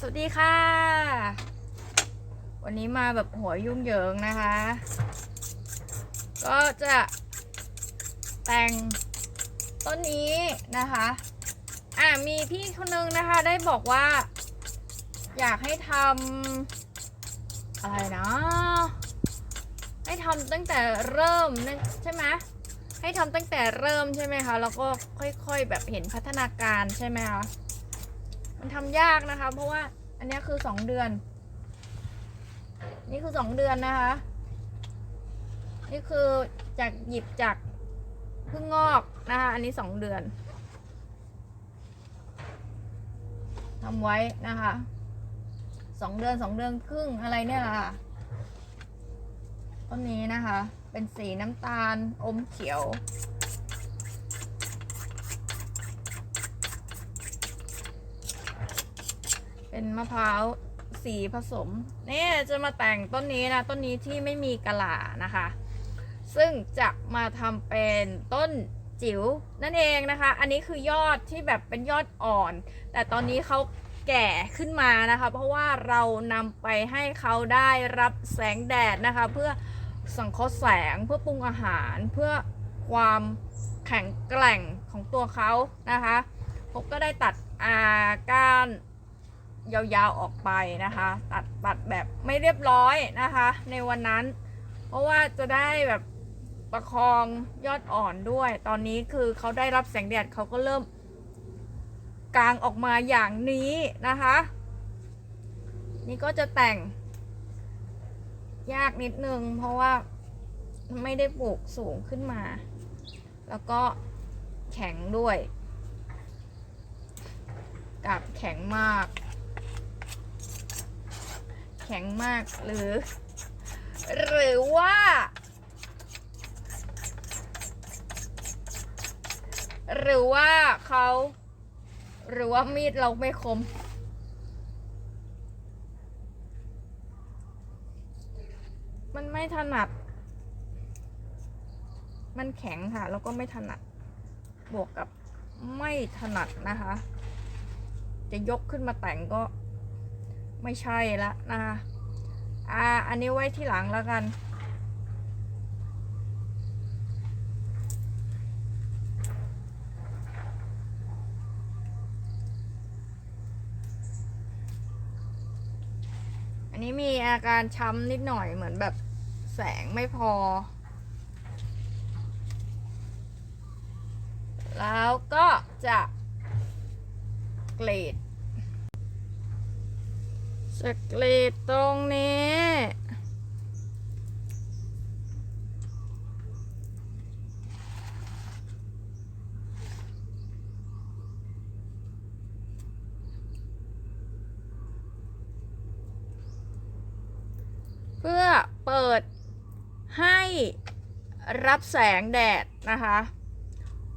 สวัสดีค่ะ วันนี้มาแบบหัวยุ่งเหยิงนะคะ ก็จะแต่งต้นนี้นะคะ อ่ามีพี่คนนึงนะคะได้บอกว่า อยากให้ทำอะไรนะให้ทำตั้งแต่เริ่มนั่นใช่ไหมให้ทำตั้งแต่เริ่มใช่ไหมคะ แล้วก็ค่อยๆแบบเห็นพัฒนาการใช่ไหมคะ มันทำยากนะคะ เพราะว่าอันนี้คือสองเดือน นี่คือสองเดือนนะคะ นี่คือจากหยิบจากเพิ่งงอกนะคะ อันนี้สองเดือนทำไว้นะคะสองเดือนสองเดือนครึ่งอะไรเนี่ยละค่ะต้นนี้นะคะ เป็นสีน้ำตาลอมเขียว เป็นมะพร้าวสีผสมเนี่ยจะมาแต่งต้นนี้นะต้นนี้ที่ไม่มีกะหล่านะคะ ซึ่งจะมาทำเป็นต้นจิ๋วนั่นเองนะคะ อันนี้คือยอดที่แบบเป็นยอดอ่อน แต่ตอนนี้เขาแก่ขึ้นมานะคะ เพราะว่าเรานำไปให้เขาได้รับแสงแดดนะคะ เพื่อสังเคราะห์แสงเพื่อปรุงอาหารเพื่อความแข็งแกร่งของตัวเขานะคะผมก็ได้ตัดอาก้าน ยาวๆออกไปนะคะ ตัดตัดแบบไม่เรียบร้อยนะคะ ในวันนั้น เพราะว่าจะได้แบบประคองยอดอ่อนด้วย ตอนนี้คือเขาได้รับแสงแดดเขาก็เริ่มกลางออกมาอย่างนี้นะคะ นี่ก็จะแต่ง ยากนิดนึง เพราะว่าไม่ได้ปลูกสูงขึ้นมา แล้วก็แข็งด้วย กับแข็งมาก แข็งมากหรือ หรือว่า หรือว่าเขา หรือว่ามีดเราไม่คม มันไม่ถนัด มันแข็งค่ะ แล้วก็ไม่ถนัด บวกกับไม่ถนัดนะคะ จะยกขึ้นมาแต่งก็ ไม่ใช่ละนะคะอ่าอันนี้ไว้ที่หลังแล้วกัน อันนี้มีอาการช้ำนิดหน่อยเหมือนแบบแสงไม่พอ แล้วก็จะเกรด สกรีดตรงนี้ เพื่อเปิดให้รับแสงแดดนะคะ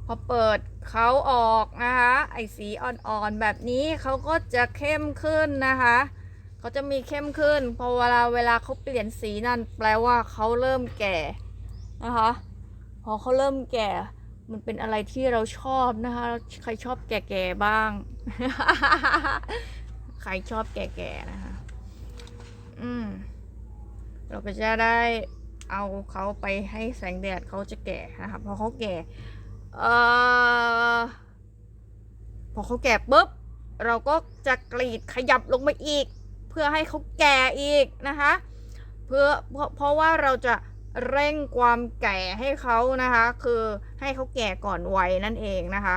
พอเปิดเขาออกนะคะ ไอสีอ่อนๆแบบนี้เขาก็จะเข้มขึ้นนะคะ เขาจะมีเข้มขึ้น พอเวลาเวลาเขาเปลี่ยนสีนั่นแปลว่าเขาเริ่มแก่นะคะ พอเขาเริ่มแก่ มันเป็นอะไรที่เราชอบนะคะ ใครชอบแก่ๆบ้าง ใครชอบแก่ๆนะคะ อืม เราก็จะได้เอาเขาไปให้แสงแดดเขาจะแก่นะคะพอเขาแก่ เอ่อ พอเขาแก่ปุ๊บ เราก็จะกรีดขยับลงมาอีก เพื่อให้เขาแก่อีกนะคะ เพื่อเพราะเพราะว่าเราจะเร่งความแก่ให้เขานะคะ คือให้เขาแก่ก่อนวัยนั่นเองนะคะ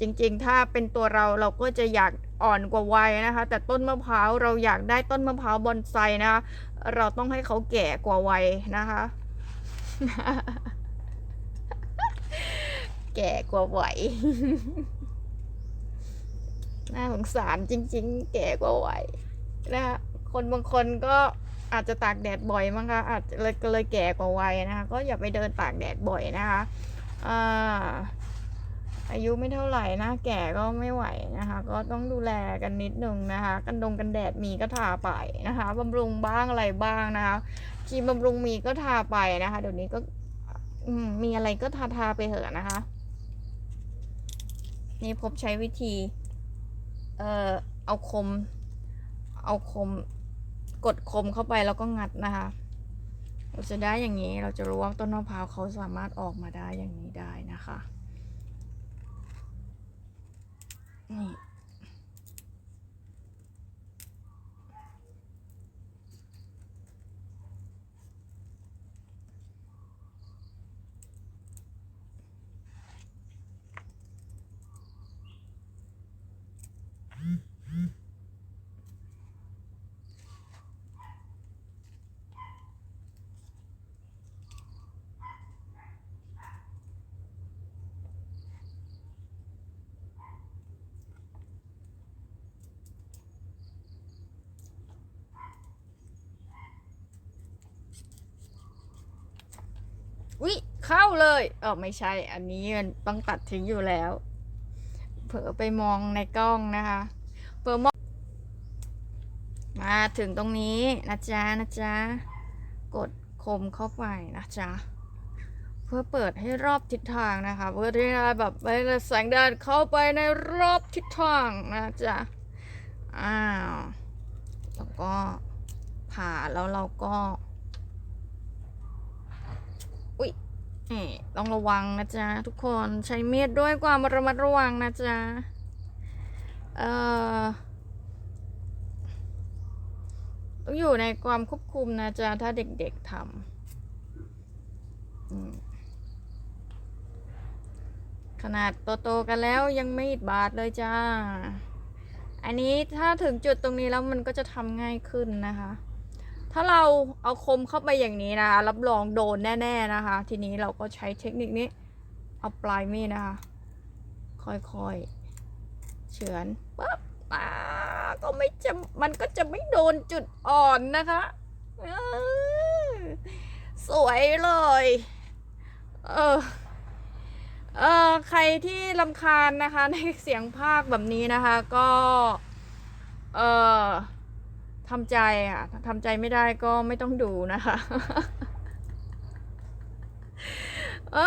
จริงๆ ถ้าเป็นตัวเราเราก็จะอยากอ่อนกว่าวัยนะคะ แต่ต้นมะพร้าวเราอยากได้ต้นมะพร้าวบอนไซนะคะเราต้องให้เขาแก่กว่าวัยนะคะ แก่กว่าวัยน่าสงสารจริง ๆ แก่กว่าวัย นะคะคนบางคนก็อาจจะตากแดดบ่อยมั้งคะอาจจะเลยก็เลยแก่กว่าวัยนะคะ ก็อย่าไปเดินตากแดดบ่อยนะคะอ่าอายุไม่เท่าไหร่นะแก่ก็ไม่ไหวนะคะ ก็ต้องดูแลกันนิดนึงนะคะ กันดงกันแดดมีก็ทาไปนะคะบำรุงบ้างอะไรบ้างนะคะครีมบำรุงมีก็ทาไปนะคะ เดี๋ยวนี้ก็มีอะไรก็ทาทาไปเถอะนะคะ นี่พบใช้วิธี เอ่อเอาคม เอาคมกดคมเข้าไปแล้วก็งัดนะคะเราจะได้อย่างนี้เราจะรู้ว่าต้นมะพร้าวเขาสามารถออกมาได้อย่างนี้ได้นะคะนี่ วิ เข้าเลยเออไม่ใช่ อันนี้มันต้องตัดทิ้งอยู่แล้ว เผลอไปมองในกล้องนะคะเผลอมองมาถึงตรงนี้นะจ๊ะนะจ๊ะกดคมเข้าไปนะจ๊ะเพื่อเปิดให้รอบทิศทางนะคะ เพื่อที่จะแบบให้แสงแดดเข้าไปในรอบทิศทางนะจ๊ะอ้าวแล้วก็ผ่าแล้วเราก็ อุ๊ย นี่ต้องระวังนะจ๊ะทุกคนใช้มีดด้วยความระมัดระวังนะจ๊ะเอ่อต้องอยู่ในความควบคุมนะจ๊ะถ้าเด็กๆทำขนาดโตๆกันแล้วยังไม่บาดเลยจ้า อันนี้ถ้าถึงจุดตรงนี้แล้วมันก็จะทำง่ายขึ้นนะคะ ถ้าเราเอาคมเข้าไปอย่างนี้นะคะรับรองโดนแน่ ๆนะคะ ทีนี้เราก็ใช้เทคนิคนี้เอาปลายมีดนะคะ ค่อยๆเฉือนปั๊บอ่าก็ไม่จะมันก็จะไม่โดนจุดอ่อนนะคะสวยเลย เออ เออใครที่ลำคาญนะคะ ในเสียงภาคแบบนี้นะคะ ก็ เออ ทำใจอะทำใจไม่ได้ก็ไม่ต้องดูนะคะเอ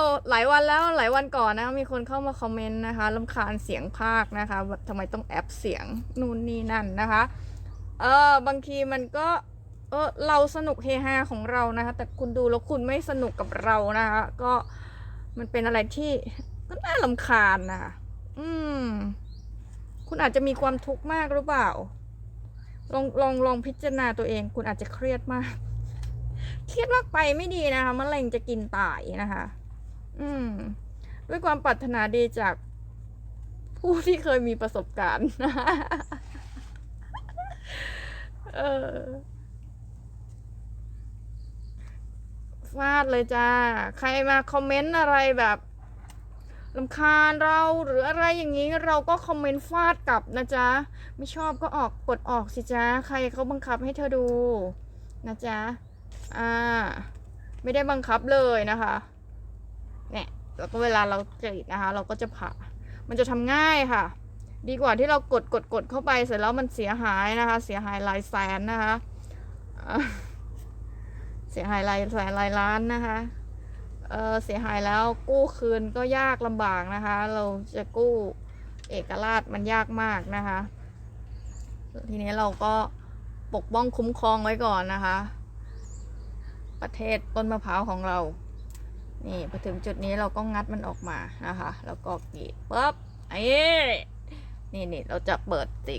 อหลายวันแล้วหลายวันก่อนนะมีคนเข้ามาคอมเมนต์นะคะลำคาญเสียงภาคนะคะทำไมต้องแอปเสียงนู่นนี่นั่นนะคะ เออบางทีมันก็ เออเราสนุกเฮฮาของเรานะคะ แต่คุณดูแล้วคุณไม่สนุกกับเรานะคะก็มันเป็นอะไรที่ก็น่าลำคาญนะคะอืม คุณอาจจะมีความทุกข์มากหรือเปล่า ลองลองลองพิจารณาตัวเอง คุณอาจจะเครียดมาก เครียดมากไปไม่ดีนะคะมะเร็งจะกินตายนะคะ อืม ด้วยความปรารถนาดีจากผู้ที่เคยมีประสบการณ์เออฟาดเลยจ้า ใครมาคอมเมนต์อะไรแบบ ลำคาญเราหรืออะไรอย่างนี้เราก็คอมเมนต์ฟาดกลับนะจ๊ะ ไม่ชอบก็ออกกดออกสิจ๊ะ ใครเขาบังคับให้เธอดูนะจ๊ะ อ่า ไม่ได้บังคับเลยนะคะเนี่ยแล้วก็เวลาเรากรีดนะคะ เราก็จะผ่ามันจะทำง่ายค่ะ ดีกว่าที่เรากดกดกดเข้าไปเสร็จแล้วมันเสียหายนะคะ เสียหายหลายแสนนะคะ เสียหายหลายแสนหลายล้านนะคะ เเสียหายแล้วกู้คืนก็ยากลำบากนะคะ เราจะกู้เอกราชมันยากมากนะคะ ทีนี้เราก็ปกป้องคุ้มครองไว้ก่อนนะคะ ประเทศต้นมะพร้าวของเรา นี่พอถึงจุดนี้เราก็งัดมันออกมานะคะ แล้วก็กรีดปุ๊บไอ้นี่นี่เราจะเปิดสี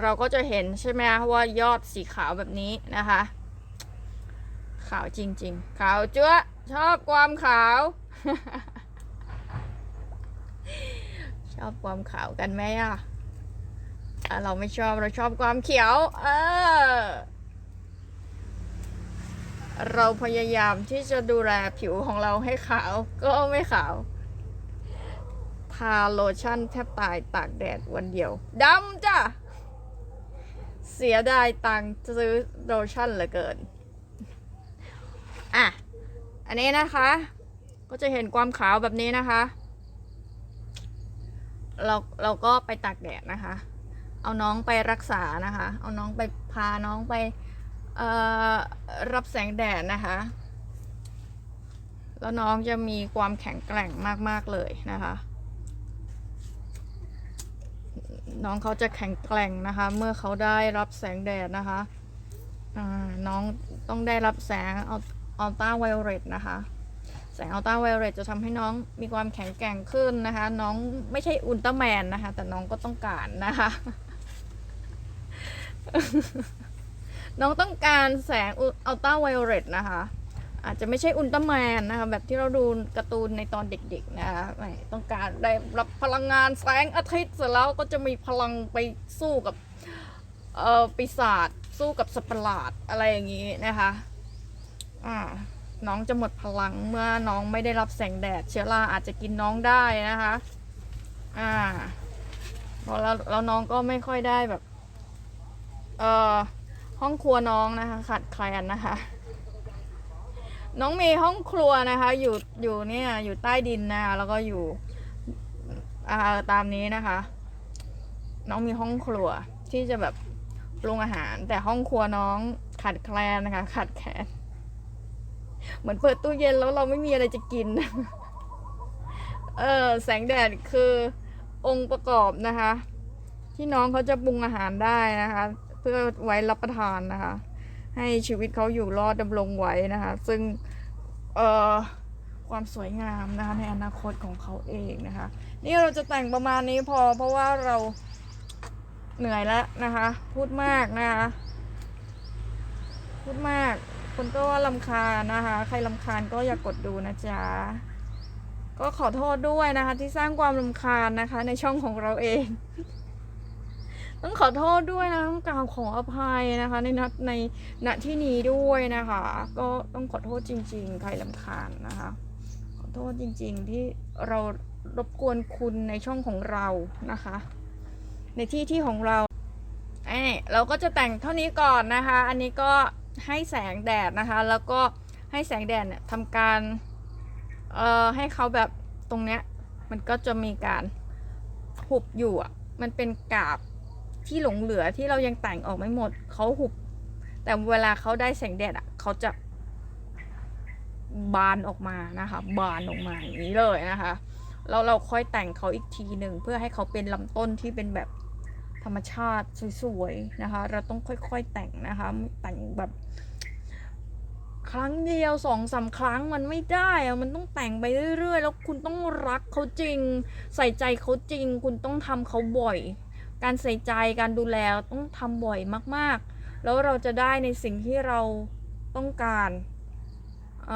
เราก็จะเห็นใช่ไหมว่ายอดสีขาวแบบนี้นะคะ ขาวจริง ๆ ขาวจั๊วะ ชอบความขาว ชอบความขาวกันไหมอะเราไม่ชอบเราชอบความเขียว เออ เราพยายามที่จะดูแลผิวของเราให้ขาวก็ไม่ขาว ทาโลชั่นแทบตายตากแดดวันเดียวดำจ้ะ เสียดายตังซื้อโลชั่นเหลือเกิน อะ อันนี้นะคะ ก็จะเห็นความขาวแบบนี้นะคะ เราเราก็ไปตากแดดนะคะ เอาน้องไปรักษานะคะ เอาน้องไปพาน้องไปเอ่อรับแสงแดดนะคะ แล้วน้องจะมีความแข็งแกร่งมาก ๆ เลยนะคะ น้องเขาจะแข็งแกร่งนะคะ เมื่อเขาได้รับแสงแดดนะคะน้องต้องได้รับแสงเอั อัลตราไวโอเลตนะคะ แสงอัลตราไวโอเลตจะทำให้น้องมีความแข็งแกร่งขึ้นนะคะ น้องไม่ใช่อุลตร้าแมนนะคะ แต่น้องก็ต้องการนะคะ น้องต้องการแสงอัลตราไวโอเลตนะคะ อาจจะไม่ใช่อุลตร้าแมนนะคะ แบบที่เราดูการ์ตูนในตอนเด็กๆนะคะต้องการได้รับพลังงานแสงอาทิตย์เสร็จแล้วก็จะมีพลังไปสู้กับเออปีศาจสู้กับสัตว์ประหลาดอะไรอย่างนี้นะคะ อ่าน้องจะหมดพลังเมื่อน้องไม่ได้รับแสงแดด เชื้อราอาจจะกินน้องได้นะคะ อ่าพอแล้วแล้วน้องก็ไม่ค่อยได้แบบ เอ่อห้องครัวน้องนะคะขาดแคลนนะคะ น้องมีห้องครัวนะคะ อยู่อยู่เนี่ยอยู่ใต้ดินนะคะแล้วก็อยู่อ่าตามนี้นะคะ น้องมีห้องครัวที่จะแบบปรุงอาหาร แต่ห้องครัวน้องขาดแคลนนะคะขาดแคลน เหมือนเปิดตู้เย็นแล้วเราไม่มีอะไรจะกิน เออแสงแดดคือองค์ประกอบนะคะ ที่น้องเขาจะปรุงอาหารได้นะคะ เพื่อไว้รับประทานนะคะ ให้ชีวิตเขาอยู่รอดดำรงไว้นะคะ ซึ่งเอ่อความสวยงามนะคะในอนาคตของเขาเองนะคะ นี่เราจะแต่งประมาณนี้พอเพราะว่าเราเหนื่อยแล้วนะคะ พูดมากนะคะ พูดมาก คนก็ว่าลำคาญนะคะ ใครลำคาญก็อย่ากกดดูนะจ๊ะ ก็ขอโทษด้วยนะคะ ที่สร้างความลำคาญนะคะ ในช่องของเราเอง ต้องขอโทษด้วยนะต้องกล่าวขออภัยนะคะ ในนัดในณที่นี้ด้วยนะคะ ก็ต้องขอโทษจริง ๆ ใครลำคาญนะคะ ขอโทษจริง ๆ ที่เรารบกวนคุณในช่องของเรานะคะ ในที่ที่ของเราไอ้เราก็จะแต่งเท่านี้ก่อนนะคะ อันนี้ก็ ให้แสงแดดนะคะ แล้วก็ให้แสงแดดเนี่ยทำการเอ่อให้เขาแบบตรงเนี้ยมันก็จะมีการหุบอยู่อะมันเป็นกาบที่หลงเหลือที่เรายังแต่งออกไม่หมดเขาหุบ แต่เวลาเขาได้แสงแดดอะเขาจะบานออกมานะคะ บานออกมาอย่างนี้เลยนะคะแล้วเราค่อยแต่งเขาอีกทีหนึ่งเพื่อให้เขาเป็นลำต้นที่เป็นแบบ ธรรมชาติสวยๆนะคะ เราต้องค่อยๆแต่งนะคะแต่งแบบ ครั้งเดียวสองสามครั้งมันไม่ได้อะมันต้องแต่งไปเรื่อยๆ แล้วคุณต้องรักเขาจริง ใส่ใจเขาจริง คุณต้องทำเขาบ่อย การใส่ใจการดูแลต้องทำบ่อยมากๆ แล้วเราจะได้ในสิ่งที่เราต้องการเ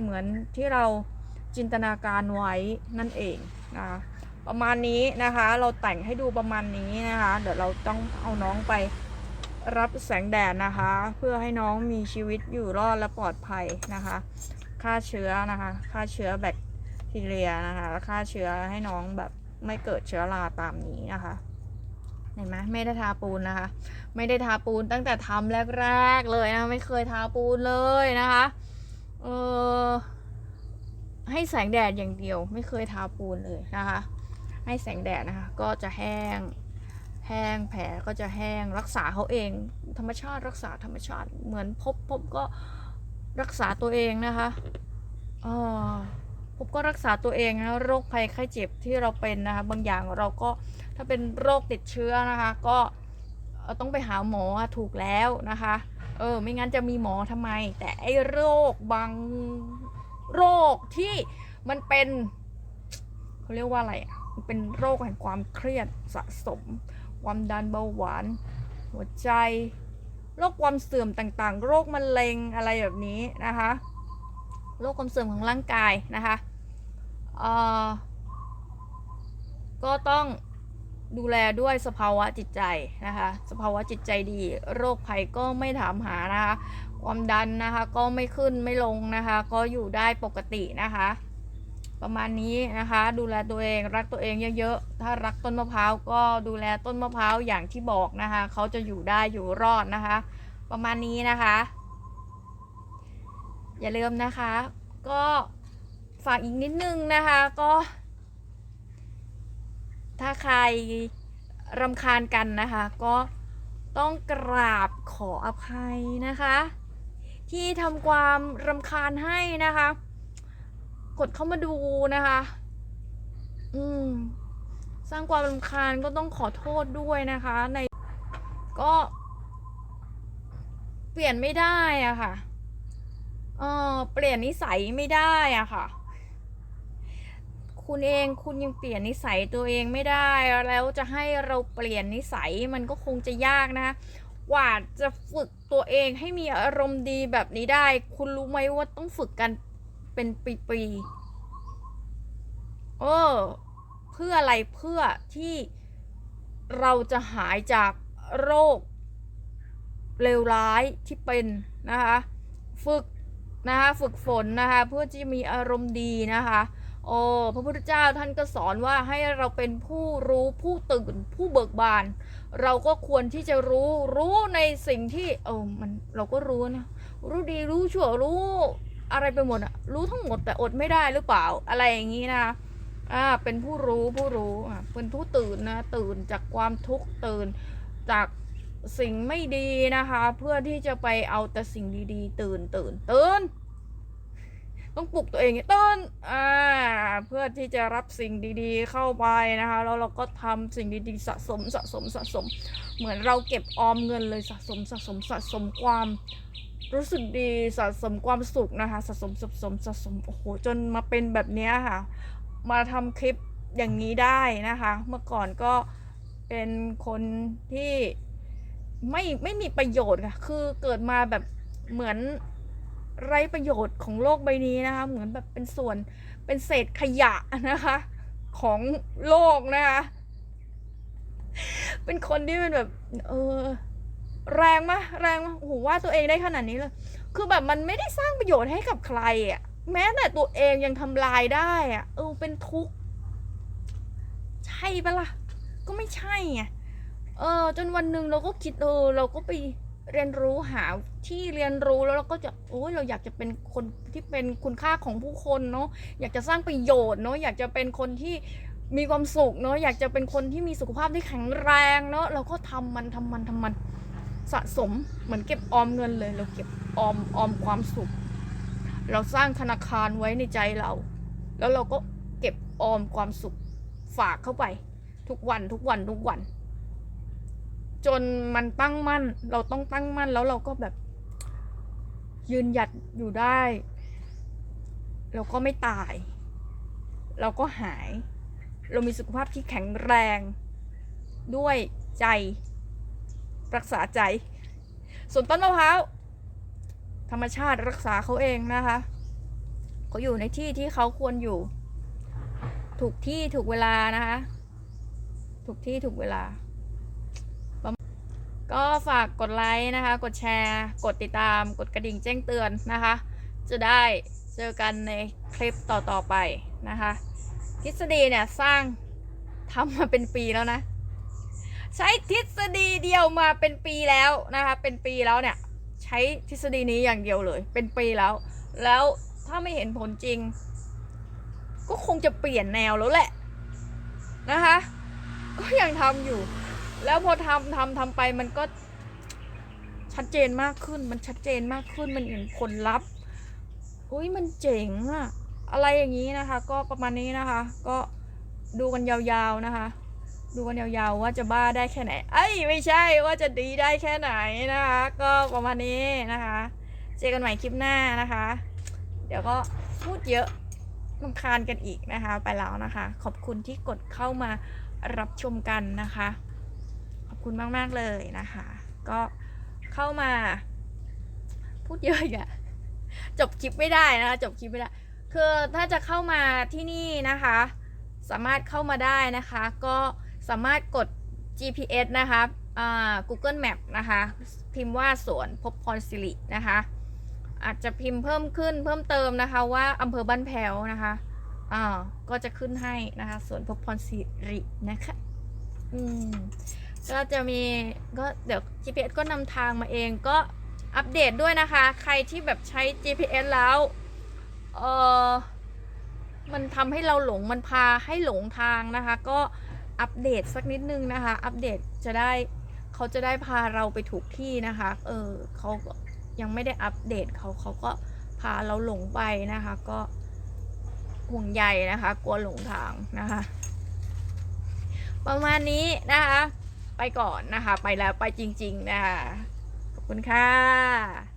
เหมือนที่เราจินตนาการไว้นั่นเองนะคะ ประมาณนี้นะคะ เราแต่งให้ดูประมาณนี้นะคะ เดี๋ยวเราต้องเอาน้องไปรับแสงแดดนะคะ เพื่อให้น้องมีชีวิตอยู่รอดและปลอดภัยนะคะฆ่าเชื้อนะคะฆ่าเชื้อแบคทีเรียนะคะแล้วฆ่าเชื้อให้น้องแบบไม่เกิดเชื้อราตามนี้นะคะเห็นไหมไม่ได้ทาปูนนะคะ ไม่ได้ทาปูนตั้งแต่ทำแรกๆเลยนะ ไม่เคยทาปูนเลยนะคะเออให้แสงแดดอย่างเดียว ไม่เคยทาปูนเลยนะคะ ให้แสงแดดนะคะ ก็จะแห้ง แห้งแผลก็จะแห้งรักษาเขาเอง ธรรมชาติรักษาธรรมชาติเหมือนพบพบก็รักษาตัวเองนะคะออพบก็รักษาตัวเองนะโรคภัยไข้เจ็บที่เราเป็นนะคะบางอย่างเราก็ถ้าเป็นโรคติดเชื้อนะคะ ก็ต้องไปหาหมอถูกแล้วนะคะเออไม่งั้นจะมีหมอทำไม แต่ไอ้โรคบางโรคที่มันเป็นเขาเรียกว่าอะไรอะ เป็นโรคแห่งความเครียดสะสม ความดันเบาหวาน หัวใจ โรคความเสื่อมต่างๆ โรคมะเร็งอะไรแบบนี้นะคะ โรคความเสื่อมของร่างกายนะคะเอ่อก็ต้องดูแลด้วยสภาวะจิตใจนะคะ สภาวะจิตใจดี โรคภัยก็ไม่ถามหานะคะ ความดันนะคะก็ไม่ขึ้นไม่ลงนะคะ ก็อยู่ได้ปกตินะคะ ประมาณนี้นะคะ ดูแลตัวเองรักตัวเองเยอะๆ ถ้ารักต้นมะพร้าวก็ดูแลต้นมะพร้าวอย่างที่บอกนะคะเขาจะอยู่ได้อยู่รอดนะคะ ประมาณนี้นะคะ อย่าลืมนะคะ ก็ฝากอีกนิดนึงนะคะก็ ถ้าใครรำคาญกันนะคะ ก็ต้องกราบขออภัยนะคะ ที่ทำความรำคาญให้นะคะ กดเข้ามาดูนะคะ อืม สร้างความรำคาญก็ต้องขอโทษด้วยนะคะ ในก็ เปลี่ยนไม่ได้อะค่ะ เออเปลี่ยนนิสัยไม่ได้อะค่ะ คุณเองคุณยังเปลี่ยนนิสัยตัวเองไม่ได้ แล้วจะให้เราเปลี่ยนนิสัยมันก็คงจะยากนะคะกว่าจะฝึกตัวเองให้มีอารมณ์ดีแบบนี้ได้ คุณรู้ไหมว่าต้องฝึกกัน เป็นปีๆเออ เพื่ออะไรเพื่อที่เราจะหายจากโรคเลวร้ายที่เป็นนะคะ ฝึกนะคะฝึกฝนนะคะเพื่อที่จะมีอารมณ์ดีนะคะโอ้พระพุทธเจ้าท่านก็สอนว่าให้เราเป็นผู้รู้ผู้ตื่นผู้เบิกบาน เราก็ควรที่จะรู้รู้ในสิ่งที่เออมันเราก็รู้นะรู้ดีรู้ชั่วรู้ อะไรไปหมดอะรู้ทั้งหมดแต่อดไม่ได้หรือเปล่าอะไรอย่างนี้นะคะอ่าเป็นผู้รู้ผู้รู้อะเป็นผู้ตื่นนะตื่นจากความทุกข์ตื่นจากสิ่งไม่ดีนะคะ เพื่อที่จะไปเอาแต่สิ่งดีๆ ตื่นตื่นตื่นต้องปลุกตัวเองให้ตื่นอ่าเพื่อที่จะรับสิ่งดีๆ เข้าไปนะคะแล้วเราก็ทำสิ่งดีๆ สะสมสะสมสะสม เหมือนเราเก็บออมเงินเลยสะสมสะสมสะสมความ รู้สึกดีสะสมความสุขนะคะสะสมสะสมสะสมโอ้โหจนมาเป็นแบบนี้ค่ะ มาทำคลิปอย่างนี้ได้นะคะ เมื่อก่อนก็เป็นคนที่ไม่ไม่มีประโยชน์ค่ะ คือเกิดมาแบบเหมือนไร้ประโยชน์ของโลกใบนี้นะคะ เหมือนแบบเป็นส่วนเป็นเศษขยะนะคะ ของโลกนะคะ เป็นคนที่เป็นแบบ เออ แรงมะแรงมะโอ้โหว่าตัวเองได้ขนาดนี้เลยคือแบบมันไม่ได้สร้างประโยชน์ให้กับใครอะ แม้แต่ตัวเองยังทำลายได้อะ เออเป็นทุกข์ ใช่ปะล่ะ ก็ไม่ใช่ไงเออ จนวันหนึ่งเราก็คิดเออเราก็ไปเรียนรู้หาที่เรียนรู้แล้วเราก็จะโอ้ยเราอยากจะเป็นคนที่เป็นคุณค่าของผู้คนเนาะอยากจะสร้างประโยชน์เนาะอยากจะเป็นคนที่มีความสุขเนาะอยากจะเป็นคนที่มีสุขภาพที่แข็งแรงเนาะเราก็ทำมันทำมันทำมัน สะสมเหมือนเก็บออมเงินเลย เราเก็บออมออมความสุข เราสร้างธนาคารไว้ในใจเรา แล้วเราก็เก็บออมความสุขฝากเข้าไป ทุกวันทุกวันทุกวัน จนมันตั้งมั่น เราต้องตั้งมั่นแล้วเราก็แบบ ยืนหยัดอยู่ได้ เราก็ไม่ตาย เราก็หาย เรามีสุขภาพที่แข็งแรง ด้วยใจ รักษาใจ ส่วนต้นมะพร้าวธรรมชาติรักษาเขาเองนะคะเขาอยู่ในที่ที่เขาควรอยู่ ถูกที่ถูกเวลานะคะ ถูกที่ถูกเวลา ก็ฝากกดไลค์นะคะ กดแชร์ กดติดตาม กดกระดิ่งแจ้งเตือนนะคะ จะได้เจอกันในคลิปต่อๆไปนะคะ ทฤษฎีเนี่ยสร้างทำมาเป็นปีแล้วนะ ใช้ทฤษฎีเดียวมาเป็นปีแล้วนะคะ เป็นปีแล้วเนี่ย ใช้ทฤษฎีนี้อย่างเดียวเลย เป็นปีแล้ว แล้วถ้าไม่เห็นผลจริง ก็คงจะเปลี่ยนแนวแล้วแหละนะคะ ก็ยังทำอยู่ แล้วพอทำทำทำไปมันก็ชัดเจนมากขึ้น มันชัดเจนมากขึ้น มันเห็นผลลัพธ์อุ้ยมันเจ๋งอะอะไรอย่างนี้นะคะ ก็ประมาณนี้นะคะ ก็ดูกันยาวๆนะคะ ดูกันยาวๆว่าจะบ้าได้แค่ไหน เอ้ยไม่ใช่ว่าจะดีได้แค่ไหนนะคะ ก็ประมาณนี้นะคะ เจอกันใหม่คลิปหน้านะคะ เดี๋ยวก็พูดเยอะลำคาญกันอีกนะคะ ไปแล้วนะคะ ขอบคุณที่กดเข้ามารับชมกันนะคะ ขอบคุณมากๆเลยนะคะ ก็เข้ามา พูดเยอะอีกอะจบคลิปไม่ได้นะคะ จบคลิปไม่ได้ คือถ้าจะเข้ามาที่นี่นะคะ สามารถเข้ามาได้นะคะ ก็ สามารถกด GPS นะคะอ่า Google Map นะคะ พิมพ์ว่าสวนพบพรสิรินะคะ อาจจะพิมพ์เพิ่มขึ้นเพิ่มเติมนะคะว่าอำเภอบ้านแพ้วนะคะอ่าก็จะขึ้นให้นะคะสวนพบพรสิรินะคะอืมก็จะมีก็เดี๋ยว GPS ก็นำทางมาเองก็อัปเดตด้วยนะคะ ใครที่แบบใช้ GPS แล้วเออมันทำให้เราหลงมันพาให้หลงทางนะคะ ก็ อัปเดตสักนิดนึงนะคะ อัปเดตจะได้เขาจะได้พาเราไปถูกที่นะคะ เออเขายังไม่ได้อัปเดตเขาเขาก็พาเราหลงไปนะคะ ก็ห่วงใยนะคะ กลัวหลงทางนะคะ ประมาณนี้นะคะ ไปก่อนนะคะ ไปแล้วไปจริง ๆ นะคะ ขอบคุณค่ะ